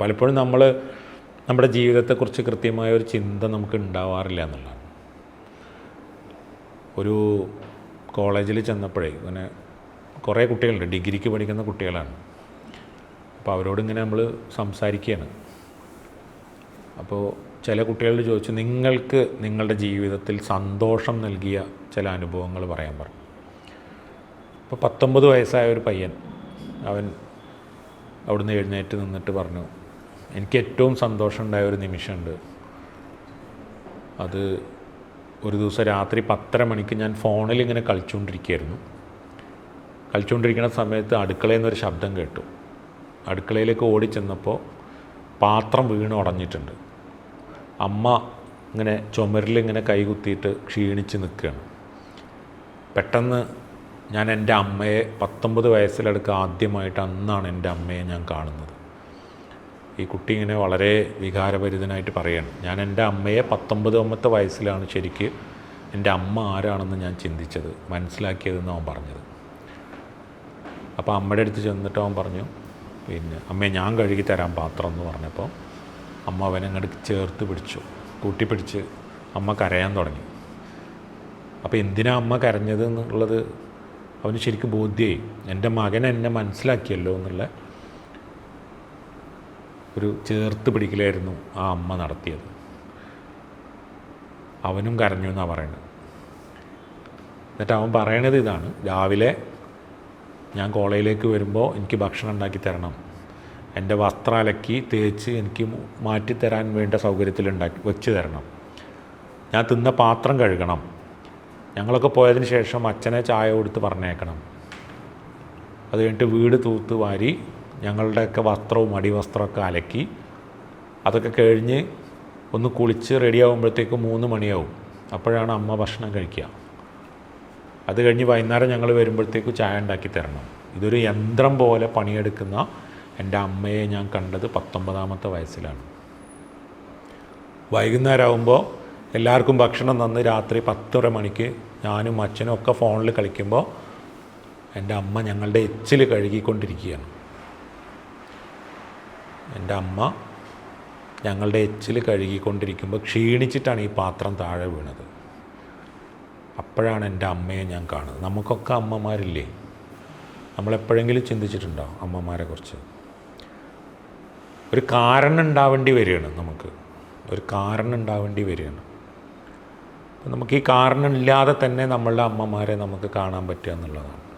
പലപ്പോഴും നമ്മൾ നമ്മുടെ ജീവിതത്തെക്കുറിച്ച് കൃത്യമായ ഒരു ചിന്ത നമുക്ക് ഉണ്ടാവാറില്ല എന്നുള്ളതാണ്. ഒരു കോളേജിൽ ചെന്നപ്പോഴേ ഇങ്ങനെ കുറേ കുട്ടികളുണ്ട്. ഡിഗ്രിക്ക് പഠിക്കുന്ന കുട്ടികളാണ്. അപ്പോൾ അവരോട് ഇങ്ങനെ നമ്മൾ സംസാരിക്കുകയാണ് അപ്പോൾ ചില കുട്ടികളോട് ചോദിച്ചു നിങ്ങൾക്ക് നിങ്ങളുടെ ജീവിതത്തിൽ സന്തോഷം നൽകിയ ചില അനുഭവങ്ങൾ പറയാൻ പറഞ്ഞു. അപ്പോൾ പത്തൊമ്പത് വയസ്സായ ഒരു പയ്യൻ അവൻ അവിടുന്ന് എഴുന്നേറ്റ് നിന്നിട്ട് പറഞ്ഞു എനിക്ക് ഏറ്റവും സന്തോഷമുണ്ടായ ഒരു നിമിഷമുണ്ട്. അത് ഒരു ദിവസം രാത്രി പത്തര മണിക്ക് ഞാൻ ഫോണിൽ ഇങ്ങനെ കളിച്ചുകൊണ്ടിരിക്കുകയായിരുന്നു കളിച്ചുകൊണ്ടിരിക്കുന്ന സമയത്ത് അടുക്കളയിൽ നിന്നൊരു ശബ്ദം കേട്ടു. അടുക്കളയിലേക്ക് ഓടി ചെന്നപ്പോൾ പാത്രം വീണ് ഉടഞ്ഞിട്ടുണ്ട്. അമ്മ ഇങ്ങനെ ചുമരിൽ ഇങ്ങനെ കൈകുത്തിയിട്ട് ക്ഷീണിച്ച് നിൽക്കുകയാണ്. പെട്ടെന്ന് ഞാൻ എന്റെ അമ്മയെ പത്തൊമ്പത് വയസ്സിലെടുക്ക ആദ്യമായിട്ട് അന്നാണ് എന്റെ അമ്മയെ ഞാൻ കാണുന്നത്. ഈ കുട്ടി ഇങ്ങനെ വളരെ വികാരഭരിതനായിട്ട് പറയാണ്. ഞാൻ എന്റെ അമ്മയെ പത്തൊമ്പതാമത്തെ വയസ്സിലാണ് ശരിക്ക് എന്റെ അമ്മ ആരാണെന്ന് ഞാൻ ചിന്തിച്ചത് മനസ്സിലാക്കിയതെന്ന് അവൻ പറഞ്ഞത്. അപ്പോൾ അമ്മയുടെ അടുത്ത് ചെന്നിട്ട് അവൻ പറഞ്ഞു പിന്നെ അമ്മയെ ഞാൻ കഴുകി തരാം പാത്രം എന്ന് പറഞ്ഞപ്പോൾ അമ്മ അവനങ്ങോട്ട് ചേർത്ത് പിടിച്ചു കൂട്ടി പിടിച്ച് അമ്മ കരയാൻ തുടങ്ങി. അപ്പോൾ എന്തിനാ അമ്മ കരഞ്ഞത് എന്നുള്ളത് അവന് ശരിക്കും ബോധ്യമായി എന്റെ മകൻ എന്നെ മനസ്സിലാക്കിയല്ലോ എന്നുള്ള ഒരു ചേർത്ത് പിടിക്കലായിരുന്നു ആ അമ്മ നടത്തിയത്. അവനും കരഞ്ഞു എന്നാണ് പറയുന്നത് എന്നിട്ട് അവൻ പറയണത് ഇതാണ്. രാവിലെ ഞാൻ കോളേജിലേക്ക് വരുമ്പോൾ എനിക്ക് ഭക്ഷണം ഉണ്ടാക്കി തരണം. എന്റെ വസ്ത്രം അലക്കി തേച്ച് എനിക്ക് മാറ്റിത്തരാൻ വേണ്ട സൗകര്യത്തിൽ ഉണ്ടാക്കി വെച്ച് തരണം. ഞാൻ തിന്ന പാത്രം കഴുകണം. ഞങ്ങളൊക്കെ പോയതിന് ശേഷം അച്ഛനെ ചായ കൊടുത്ത് പറഞ്ഞേക്കണം. അത് കഴിഞ്ഞിട്ട് വീട് തൂത്ത് വാരി ഞങ്ങളുടെയൊക്കെ വസ്ത്രവും അടിവസ്ത്രമൊക്കെ അലക്കി അതൊക്കെ കഴിഞ്ഞ് ഒന്ന് കുളിച്ച് റെഡിയാകുമ്പോഴത്തേക്ക് മൂന്ന് മണിയാവും. അപ്പോഴാണ് അമ്മ ഭക്ഷണം കഴിക്കുക. അത് കഴിഞ്ഞ് വൈകുന്നേരം ഞങ്ങൾ വരുമ്പോഴത്തേക്ക് ചായ ഉണ്ടാക്കി തരണം. ഇതൊരു യന്ത്രം പോലെ പണിയെടുക്കുന്ന എന്റെ അമ്മയെ ഞാൻ കണ്ടത് പത്തൊമ്പതാമത്തെ വയസ്സിലാണ്. വൈകുന്നേരം ആകുമ്പോൾ എല്ലാവർക്കും ഭക്ഷണം തന്ന് രാത്രി പത്തര മണിക്ക് ഞാനും അച്ഛനും ഒക്കെ ഫോണിൽ കളിക്കുമ്പോൾ എന്റെ അമ്മ ഞങ്ങളുടെ എച്ചിൽ കഴുകിക്കൊണ്ടിരിക്കുകയാണ്. എന്റെ അമ്മ ഞങ്ങളുടെ എച്ചിൽ കഴുകിക്കൊണ്ടിരിക്കുമ്പോൾ ക്ഷീണിച്ചിട്ടാണ് ഈ പാത്രം താഴെ വീണത്. അപ്പോഴാണ് എന്റെ അമ്മയെ ഞാൻ കാണുന്നത്. നമുക്കൊക്കെ അമ്മമാരില്ലേ? നമ്മളെപ്പോഴെങ്കിലും ചിന്തിച്ചിട്ടുണ്ടോ അമ്മമാരെ കുറിച്ച്? ഒരു കാരണം ഉണ്ടാവേണ്ടി വരികയാണ് നമുക്ക്. ഒരു കാരണം ഉണ്ടാവേണ്ടി വരികയാണ്. നമുക്ക് ഈ കാരണം ഇല്ലാതെ തന്നെ നമ്മളുടെ അമ്മമാരെ നമുക്ക് കാണാൻ പറ്റുക എന്നുള്ളതാണ്.